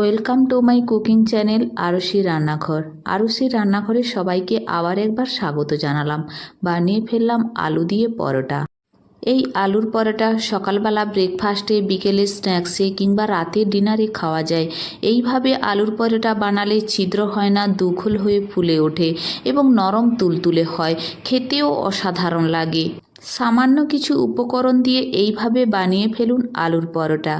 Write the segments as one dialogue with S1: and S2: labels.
S1: Welcome to my cooking channel Arushi রান্নাঘর। আরুষি রান্নাঘরে সবাইকে আবার একবার স্বাগত জানালাম। বানিয়ে ফেললাম আলু দিয়ে পরোটা। এই আলুর পরোটা সকালবেলা ব্রেকফাস্টে বিকেলে স্ন্যাক্সে কিংবা রাতের ডিনারে খাওয়া যায়। এইভাবে আলুর পরোটা বানালে ছিদ্র হয় না দুখুল হয়ে ফুলে ওঠে এবং নরম তুলতুলে হয়। খেতেও অসাধারণ লাগে। সামান্য কিছু উপকরণ দিয়ে এইভাবে বানিয়ে ফেলুন আলুর পরোটা।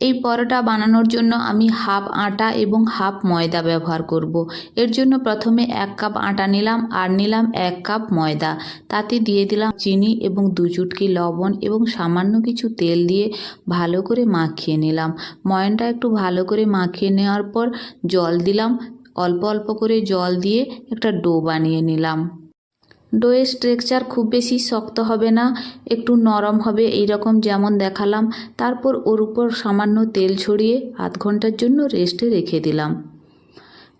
S1: এই পরোটা বানানোর জন্য আমি হাফ আটা এবং হাফ ময়দা ব্যবহার করব। এর জন্য প্রথমে এক কাপ আটা নিলাম আর নিলাম এক কাপ ময়দা। তাতে দিয়ে দিলাম চিনি এবং দু চুটকি লবণ এবং সামান্য কিছু তেল দিয়ে ভালো করে মাখিয়ে নিলাম। ময়নটা একটু ভালো করে মাখিয়ে নেওয়ার পর জল দিলাম। অল্প অল্প করে জল দিয়ে একটা ডো বানিয়ে নিলাম। ডোয়ের স্ট্রেকচার খুব বেশি শক্ত হবে না, একটু নরম হবে এই রকম যেমন দেখালাম। তারপর ওর উপর সামান্য তেল ছড়িয়ে আধ ঘণ্টার জন্য রেস্টে রেখে দিলাম।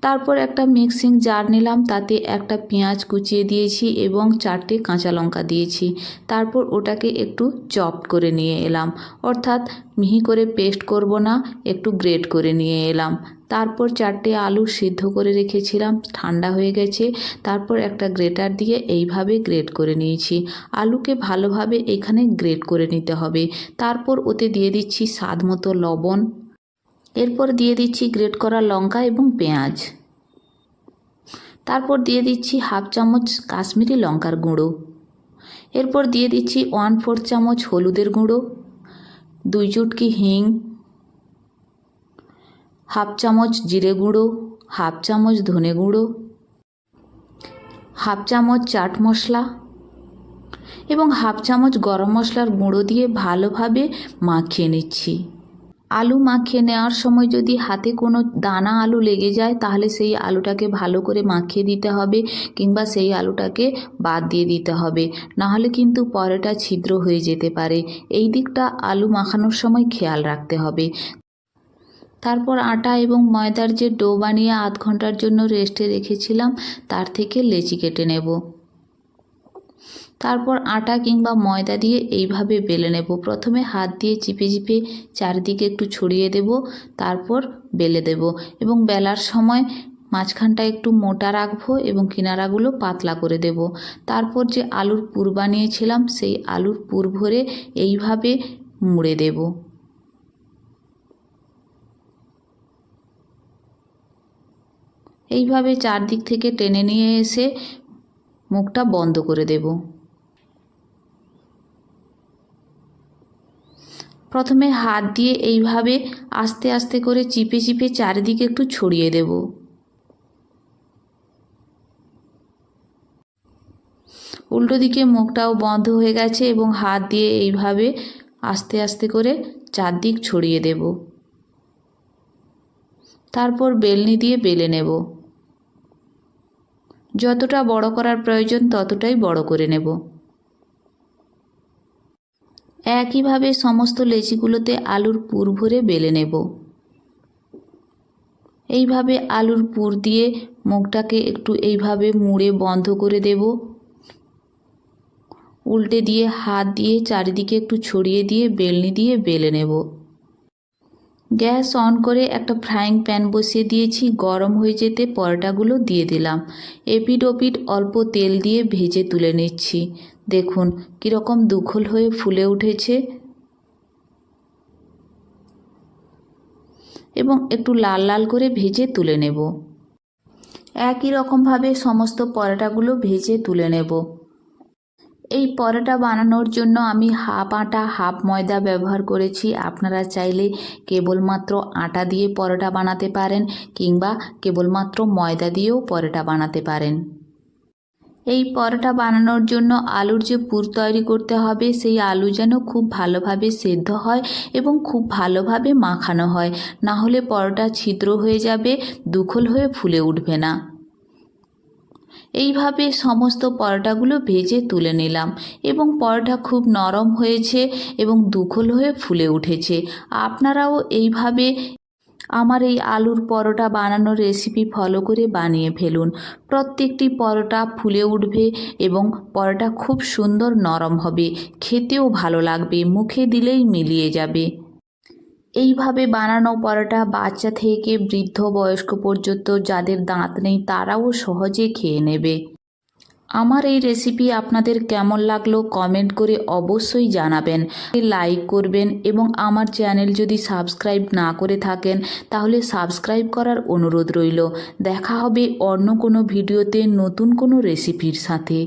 S1: তারপর একটা মিক্সিং জার নিলাম, তাতে একটা পেঁয়াজ কুচিয়ে দিয়েছি এবং চারটে কাঁচা লঙ্কা দিয়েছি। তারপর ওটাকে একটু চপ করে নিয়ে এলাম। অর্থাৎ মিহি করে পেস্ট করব না, একটু গ্রেট করে নিয়ে এলাম। তারপর চারটে আলু সিদ্ধ করে রেখেছিলাম, ঠান্ডা হয়ে গেছে। তারপর একটা গ্রেটার দিয়ে এইভাবে গ্রেট করে নিয়েছি। আলুকে ভালোভাবে এখানে গ্রেট করে নিতে হবে। তারপর ওতে দিয়ে দিচ্ছি স্বাদ মতো লবণ। এরপর দিয়ে দিচ্ছি গ্রেট করা লঙ্কা এবং পেঁয়াজ। তারপর দিয়ে দিচ্ছি হাফ চামচ কাশ্মীরি লঙ্কার গুঁড়ো। এরপর দিয়ে দিচ্ছি ওয়ান ফোর্থ চামচ হলুদের গুঁড়ো, দুই চুটকি হিং, হাফ চামচ জিরে গুঁড়ো, হাফ চামচ ধনে গুঁড়ো, হাফ চামচ চাট মশলা এবং হাফ চামচ গরম মশলার গুঁড়ো দিয়ে ভালোভাবে মাখিয়ে নিচ্ছি। আলু মাখিয়ে নেওয়ার সময় যদি হাতে কোনো দানা আলু লেগে যায়, তাহলে সেই আলুটাকে ভালো করে মাখিয়ে দিতে হবে কিংবা সেই আলুটাকে বাদ দিয়ে দিতে হবে। নাহলে কিন্তু পরোটা ছিদ্র হয়ে যেতে পারে। এই দিকটা আলু মাখানোর সময় খেয়াল রাখতে হবে। তারপর আটা এবং ময়দার যে ডো বানিয়ে আধ ঘণ্টার জন্য রেস্টে রেখেছিলাম, তার থেকে লেচি কেটে নেব। তারপর আটা কিংবা ময়দা দিয়ে এইভাবে বেলে নেব। প্রথমে হাত দিয়ে চিপে চিপে চারিদিকে একটু ছড়িয়ে দেব, তারপর বেলে দেব এবং বেলার সময় মাঝখানটা একটু মোটা রাখব এবং কিনারাগুলো পাতলা করে দেব। তারপর যে আলুর পুর বানিয়েছিলাম, সেই আলুর পুর ভরে এইভাবে মুড়ে দেব। এইভাবে চারদিক থেকে টেনে নিয়ে এসে মুখটা বন্ধ করে দেব। প্রথমে হাত দিয়ে এইভাবে আস্তে আস্তে করে চিপে চিপে চারিদিকে একটু ছড়িয়ে দেব। উল্টো দিকে মুখটাও বন্ধ হয়ে গেছে এবং হাত দিয়ে এইভাবে আস্তে আস্তে করে চারদিক ছড়িয়ে দেব। তারপর বেলনি দিয়ে বেলে নেব। যতটা বড় করার প্রয়োজন, ততটাই বড় করে নেব। একইভাবে সমস্ত লেচিগুলোতে আলুর পুর ভরে বেলে নেব। এইভাবে আলুর পুর দিয়ে মুখটাকে একটু এইভাবে মুড়ে বন্ধ করে দেব। উল্টে দিয়ে হাত দিয়ে চারিদিকে একটু ছড়িয়ে দিয়ে, বেলনি দিয়ে বেলে নেব। গ্যাস অন করে একটা ফ্রাইং প্যান বসিয়ে দিয়েছি, গরম হয়ে যেতে পরোটাগুলো দিয়ে দিলাম। এপিড ওপিড অল্প তেল দিয়ে ভেজে তুলে নিচ্ছি। দেখুন, কীরকম দুখল হয়ে ফুলে উঠেছে। এবং একটু লাল লাল করে ভেজে তুলে নেব। একই রকমভাবে সমস্ত পরোটাগুলো ভেজে তুলে নেব। এই পরোটা বানানোর জন্য আমি হাফ আটা, হাফ ময়দা ব্যবহার করেছি। আপনারা চাইলে কেবলমাত্র আটা দিয়ে পরোটা বানাতে পারেন কিংবা কেবলমাত্র ময়দা দিয়েও পরোটা বানাতে পারেন। এই পরোটা বানানোর জন্য আলুর যে পুর তৈরি করতে হবে, সেই আলু যেন খুব ভালোভাবে সেদ্ধ হয় এবং খুব ভালোভাবে মাখানো হয়। না হলে পরোটা ছিদ্র হয়ে যাবে, দুখল হয়ে ফুলে উঠবে না। এইভাবে সমস্ত পরোটাগুলো ভেজে তুলে নিলাম এবং পরোটা খুব নরম হয়েছে এবং দুখল হয়ে ফুলে উঠেছে। আপনারাও এইভাবে আমার এই আলুর পরোটা বানানোর রেসিপি ফলো করে বানিয়ে ফেলুন। প্রত্যেকটি পরোটা ফুলে উঠবে এবং পরোটা খুব সুন্দর নরম হবে। খেতেও ভালো লাগবে, মুখে দিলেই মিলিয়ে যাবে। এইভাবে বানানো পরোটা বাচ্চা থেকে বৃদ্ধ বয়স্ক পর্যন্ত যাদের দাঁত নেই তারাও সহজে খেয়ে নেবে। আমার এই রেসিপি আপনাদের কেমন লাগল কমেন্ট করে অবশ্যই জানাবেন। লাইক করবেন এবং আমার চ্যানেল যদি সাবস্ক্রাইব না করে থাকেন তাহলে সাবস্ক্রাইব করার অনুরোধ রইল। দেখা হবে অন্য কোনো ভিডিওতে নতুন কোনো রেসিপির সাথে।